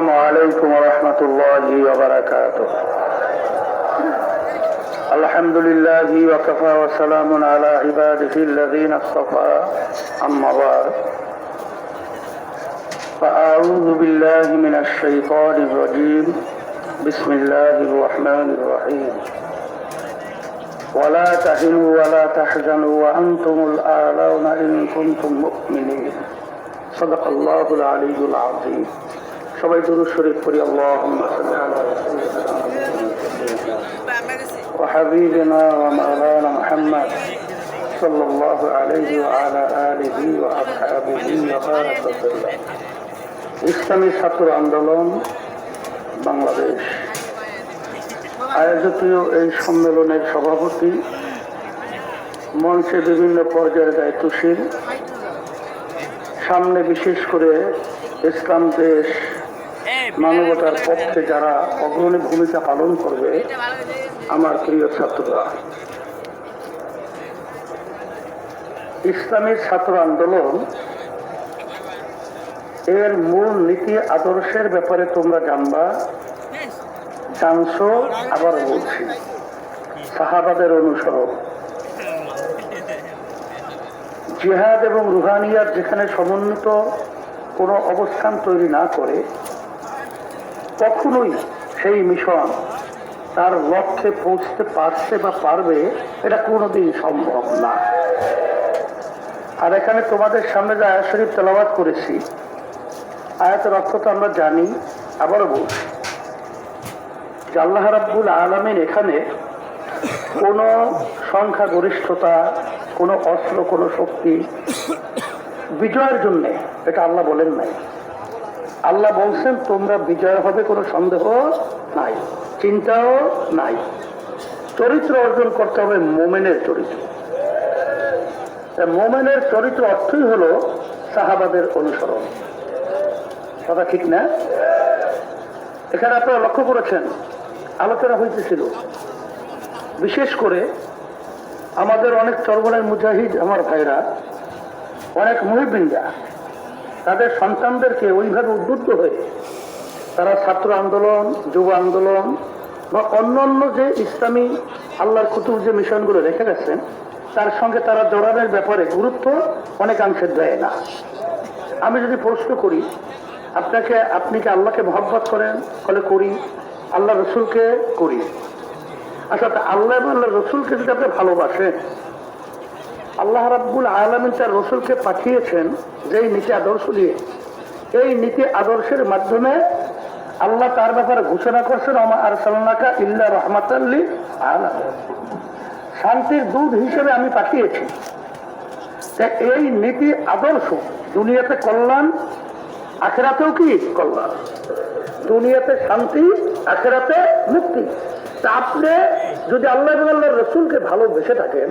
السلام عليكم ورحمة الله وبركاته. الحمد لله وكفى وسلام على عباده الذين اصطفى. أما بعد. فأعوذ بالله من الشيطان الرجيم. بسم الله الرحمن الرحيم. ولا تهنوا ولا تحزنوا وأنتم الأعلون إن كنتم مؤمنين. صدق الله العلي العظيم. সবাই দুরু শরীফ করি اللهم صل على سيدنا وحبيبنا ومولانا محمد صلى الله عليه وعلى آله وأصحابه وبارك وسلم ইসলামী ছাত্র আন্দোলন বাংলাদেশ আয়োজকীয় এই সম্মেলনের সভাপতি মঞ্চে বিভিন্ন পর্যায়ের দায়িত্বশীল সামনে বিশেষ করে ইসলাম দেশ মানবতার পক্ষে যারা অগ্রণী ভূমিকা পালন করবে, আমার প্রিয় ছাত্ররা, ইসলামী ছাত্র আন্দোলন এর মূল নীতি আদর্শের ব্যাপারে তোমরা জানবা, জানছো, আবার বলছি। সাহাবাদের অনুসরণ। জিহাদ এবং রুহানিয়ার যেখানে সমন্বিত কোনো অবস্থান তৈরি না করে কখনোই সেই মিশন তার লক্ষ্যে পৌঁছতে পারছে বা পারবে, এটা কোনোদিন সম্ভব না। আর এখানে তোমাদের সামনে যে আয়াত শরীফ তেলাবাদ করেছি, আয়াতের অর্থ তো আমরা জানি, আবারও বলছি। যে আল্লাহ রাব্বুল আলমিন এখানে কোনো সংখ্যাগরিষ্ঠতা, কোনো অস্ত্র, কোনো শক্তি বিজয়ের জন্যে এটা আল্লাহ বলেন নাই। আল্লাহ বলছেন, তোমরা বিজয় হবে, কোনো সন্দেহ নাই, চিন্তাও নাই। চরিত্র অর্জন করতে হবে মোমেনের চরিত্র। মোমেনের চরিত্র অর্থই হলো সাহাবাদের অনুসরণ। কথা ঠিক না? এখানে আপনারা লক্ষ্য করেছেন, আলোচনা হইতেছিল। বিশেষ করে আমাদের অনেক চরবনের মুজাহিদ, আমার ভাইরা, অনেক মহিবৃন্দা তাদের সন্তানদেরকে ওইভাবে উদ্বুদ্ধ হয়ে তারা ছাত্র আন্দোলন, যুব আন্দোলন বা অন্যান্য যে ইসলামী আল্লাহর কুতুব যে মিশনগুলো রেখে গেছেন তার সঙ্গে তারা জড়ানোর ব্যাপারে গুরুত্ব অনেকাংশে দেয় না। আমি যদি প্রশ্ন করি, আপনাকে, আপনি কি আল্লাহকে মহব্বত করেন? ফলে করি, আল্লাহ রসুলকে করি। আচ্ছা আল্লাহ এবং আল্লাহ রসুলকে যদি আপনি ভালোবাসেন আল্লাহ রাব্বুল আলমিন তার রসুলকে পাঠিয়েছেন যেই নীতি আদর্শ দিয়ে। এই নীতি আদর্শের মাধ্যমে আল্লাহ তার ব্যাপারে ঘোষণা করছেন আর সাল্লাকা ইল্লা রহমাতাল্লি আলাম শান্তির দুধ হিসেবে আমি পাঠিয়েছি। এই নীতি আদর্শ দুনিয়াতে কল্যাণ, আখেরাতেও কি কল্যাণ? দুনিয়াতে শান্তি, আখেরাতে মুক্তি। তা আপনি যদি আল্লাহ আল্লাহ রসুলকে ভালোবেসে থাকেন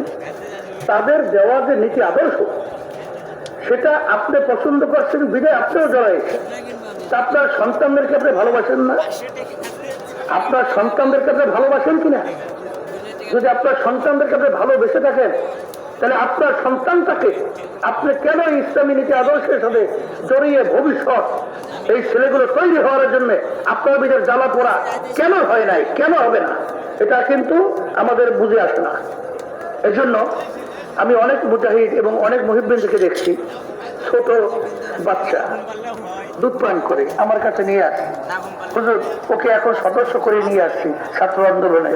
তাদের দেওয়া যে নীতি আদর্শ, সেটা আপনি পছন্দ করছেন বিদায় আপনিও জড়াইছেন। আপনার সন্তানদেরকে আপনি ভালোবাসেন না? আপনার সন্তানদেরকে আপনি ভালোবাসেন কিনা যদি আপনার সন্তানদেরকে আপনি ভালোবেসে থাকেন, তাহলে আপনার সন্তানটাকে আপনি কেন ইসলামী নীতি আদর্শের সাথে জড়িয়ে ভবিষ্যৎ এই ছেলেগুলো তৈরি হওয়ার জন্য আপনার ভিতরে জ্বালা পোড়া কেন হয় নাই? কেন হবে না? এটা কিন্তু আমাদের বুঝে আসে না। এজন্য আমি অনেক মুজাহিদ এবং অনেক মহিবৃন্দকে দেখছি। ছোট বাচ্চা, দুধ পান করে, আমার কাছে নিয়ে আসে। হুজুর, ওকে এখন সদস্য করে নিয়ে আসছি, ছাত্র আন্দোলনে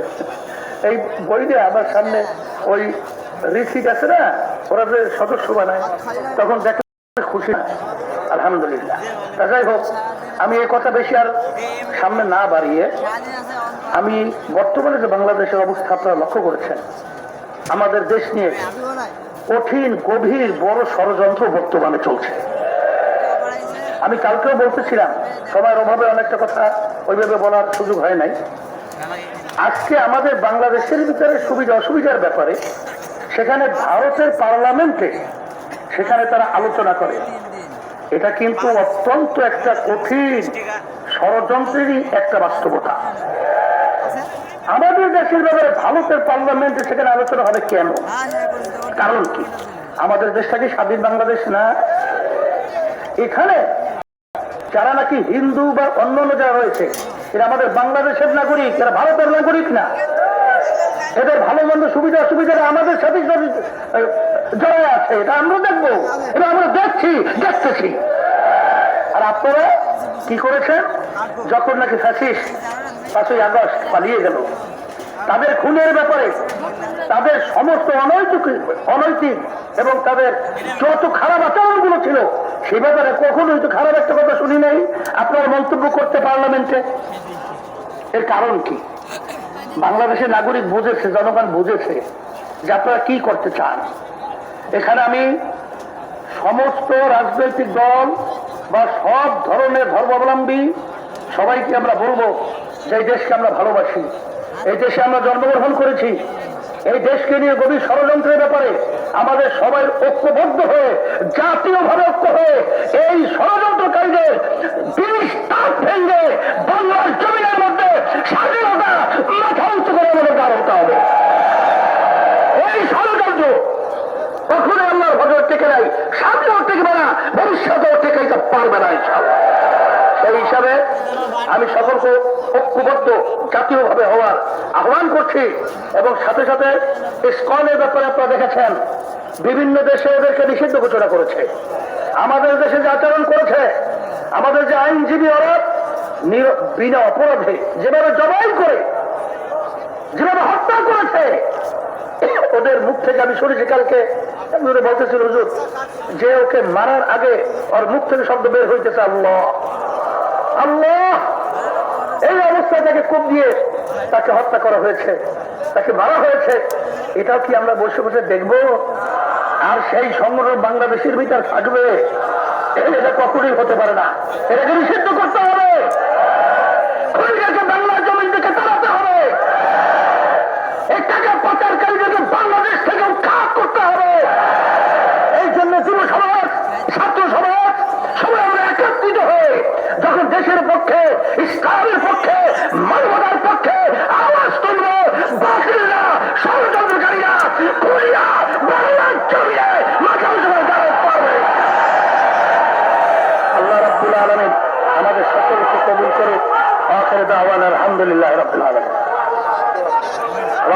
এই বইটা আমার সামনে ওই রিসিট আছে না, ওরা যে সদস্য বানায়, তখন দেখে খুশি আলহামদুলিল্লাহ। তা যাই হোক, আমি এই কথা বেশি আর সামনে না বাড়িয়ে, আমি বর্তমানে যে বাংলাদেশের অবস্থা আপনারা লক্ষ্য করেছেন আমাদের দেশ নিয়ে কঠিন, গভীর, বড় ষড়যন্ত্র বর্তমানে চলছে। আমি কালকেও বলতেছিলাম, সময়ের অভাবে অনেকটা কথা ওইভাবে বলার সুযোগ হয় নাই। আজকে আমাদের বাংলাদেশের ভিতরে সুবিধা অসুবিধার ব্যাপারে সেখানে ভারতের পার্লামেন্টে সেখানে তারা আলোচনা করে। এটা কিন্তু অত্যন্ত একটা কঠিন ষড়যন্ত্রেরই একটা বাস্তবতা। আমাদের দেশের ব্যাপারে ভারতের পার্লামেন্টে সেখানে আলোচনা হবে কেন? কারণ কি? আমাদের দেশটা কি স্বাধীন বাংলাদেশ না? এখানে যারা নাকি হিন্দু বা অন্য অন্য যারা রয়েছে এরা আমাদের বাংলাদেশের নাগরিক এরা ভারতের নাগরিক না। এদের ভালো মন্দ সুবিধা অসুবিধা আমাদের সাথে জড়ি- জড়ায় আছে। এটা আমরা দেখব। এটা আমরা দেখছি দেখতেছি। আর আপনারা কি করেছেন? যখন নাকি ফ্যাসিস পাঁচই আগস্ট পালিয়ে গেল। তাদের খুনের ব্যাপারে, তাদের সমস্ত অনৈতিক অনৈতিক এবং তাদের যত খারাপ আচরণগুলো ছিল, সে ব্যাপারে কখনোই তো খারাপ একটা কথা শুনি নাই। আপনারা মন্তব্য করতে পার্লামেন্টে। এর কারণ কি? বাংলাদেশের নাগরিক বুঝেছে, জনগণ বুঝেছে যে আপনারা কি করতে চান। এখানে আমি সমস্ত রাজনৈতিক দল বা সব ধরনের ধর্মাবলম্বী সবাইকে আমরা বলব যে দেশকে আমরা ভালোবাসি, এই দেশে আমরা জন্মগ্রহণ করেছি, এই দেশকে নিয়ে গভীর ষড়যন্ত্রের ব্যাপারে আমাদের সবাই ঐক্যবদ্ধ হয়ে, জাতীয়ভাবে ঐক্য হয়ে এই ষড়যন্ত্রকারীদের বিষ তাপ ভেঙে বাংলার জমিনের মধ্যে স্বাধীনতা মাথা উঁচু করে আমাদের দাঁড় হতে হবে। এই ষড়যন্ত্র কখনোই আল্লাহর হজর টেকে নাই সামনেও টেকবে না, ভবিষ্যতেও টেকাইতে পারবে না ইনশাআল্লাহ। সেই হিসাবে আমি সকলকে ঐক্যবদ্ধ, জাতীয়ভাবে হওয়ার আহ্বান করছি। এবং সাথে সাথে স্কনের ব্যাপারে আপনারা দেখেছেন, বিভিন্ন দেশে ওদেরকে নিষিদ্ধ ঘোষণা করেছে। আমাদের দেশে যে আচরণ করেছে, আমাদের যে আইনজীবী ওরা বিনা অপরাধে যেভাবে জবাই করে, যেভাবে হত্যা করেছে, ওদের মুখ থেকে আমি শুনেছি কালকে বলতেছিল, হুজুর, যে ওকে মারার আগে ওর মুখ থেকে শব্দ বের হইতেছে আল্লাহ। আল্লাহ! অবস্থায় তাকে কোপ দিয়ে তাকে হত্যা করা হয়েছে, তাকে মারা হয়েছে, এটাও কি আমরা বসে বসে দেখব? আর সেই সংগঠন বাংলাদেশের ভিতর থাকবে, এটা কখনোই হতে পারে না। এটাকে নিষিদ্ধ করতে হবে।